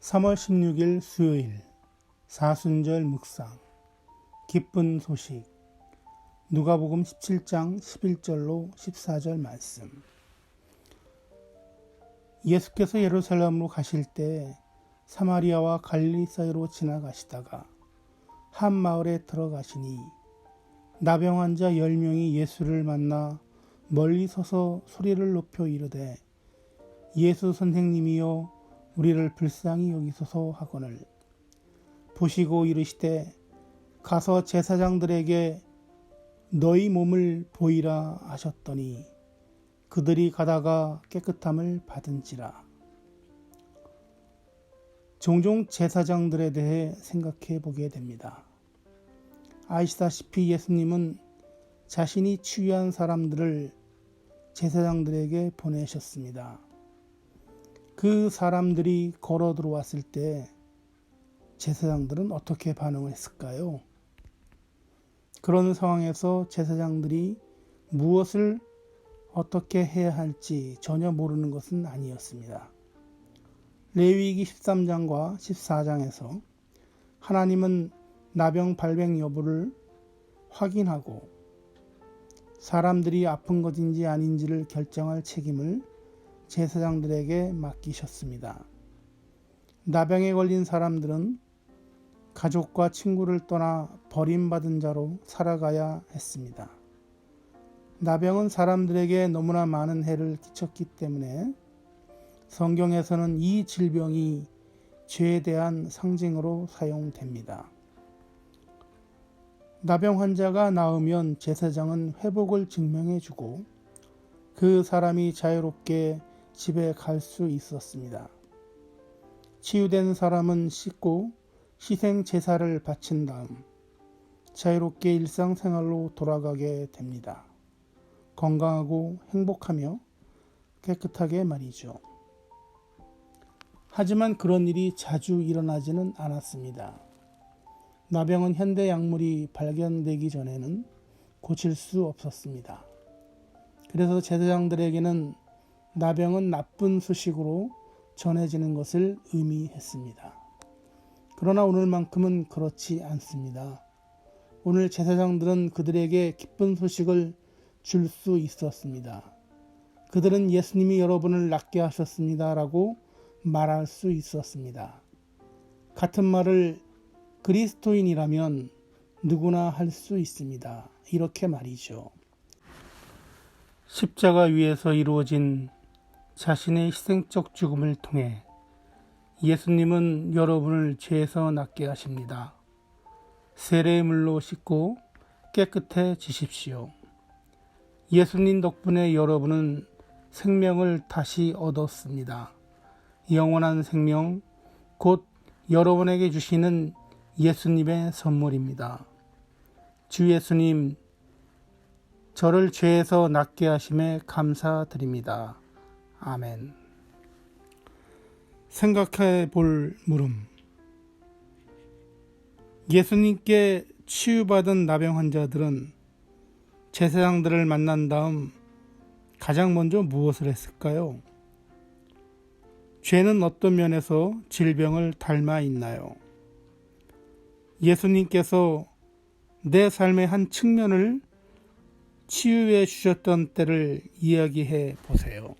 3월 16일 수요일 사순절 묵상. 기쁜 소식. 누가복음 17장 11절로 14절 말씀. 예수께서 예루살렘으로 가실 때 사마리아와 갈릴리 사이로 지나가시다가 한 마을에 들어가시니 나병 환자 10명이 예수를 만나 멀리 서서 소리를 높여 이르되 예수 선생님이여 우리를 불쌍히 여기소서 하거늘 보시고 이르시되 가서 제사장들에게 너희 몸을 보이라 하셨더니 그들이 가다가 깨끗함을 받은지라 종종 제사장들에 대해 생각해 보게 됩니다. 아시다시피 예수님은 자신이 치유한 사람들을 제사장들에게 보내셨습니다. 그 사람들이 걸어 들어왔을 때 제사장들은 어떻게 반응을 했을까요? 그런 상황에서 제사장들이 무엇을 어떻게 해야 할지 전혀 모르는 것은 아니었습니다. 레위기 13장과 14장에서 하나님은 나병 발병 여부를 확인하고 사람들이 아픈 것인지 아닌지를 결정할 책임을 제사장들에게 맡기셨습니다. 나병에 걸린 사람들은 가족과 친구를 떠나 버림받은 자로 살아가야 했습니다. 나병은 사람들에게 너무나 많은 해를 끼쳤기 때문에 성경에서는 이 질병이 죄에 대한 상징으로 사용됩니다. 나병 환자가 나으면 제사장은 회복을 증명해주고 그 사람이 자유롭게 집에 갈 수 있었습니다. 치유된 사람은 씻고 희생 제사를 바친 다음 자유롭게 일상생활로 돌아가게 됩니다. 건강하고 행복하며 깨끗하게 말이죠. 하지만 그런 일이 자주 일어나지는 않았습니다. 나병은 현대 약물이 발견되기 전에는 고칠 수 없었습니다. 그래서 제사장들에게는 나병은 나쁜 소식으로 전해지는 것을 의미했습니다. 그러나 오늘만큼은 그렇지 않습니다. 오늘 제사장들은 그들에게 기쁜 소식을 줄 수 있었습니다. 그들은 예수님이 여러분을 낫게 하셨습니다. 라고 말할 수 있었습니다. 같은 말을 그리스도인이라면 누구나 할 수 있습니다. 이렇게 말이죠. 십자가 위에서 이루어진 자신의 희생적 죽음을 통해 예수님은 여러분을 죄에서 낫게 하십니다. 세례의 물로 씻고 깨끗해지십시오. 예수님 덕분에 여러분은 생명을 다시 얻었습니다. 영원한 생명, 곧 여러분에게 주시는 예수님의 선물입니다. 주 예수님, 저를 죄에서 낫게 하심에 감사드립니다. 아멘. 생각해 볼 물음. 예수님께 치유받은 나병 환자들은 제사장들을 만난 다음 가장 먼저 무엇을 했을까요? 죄는 어떤 면에서 질병을 닮아 있나요? 예수님께서 내 삶의 한 측면을 치유해 주셨던 때를 이야기해 보세요.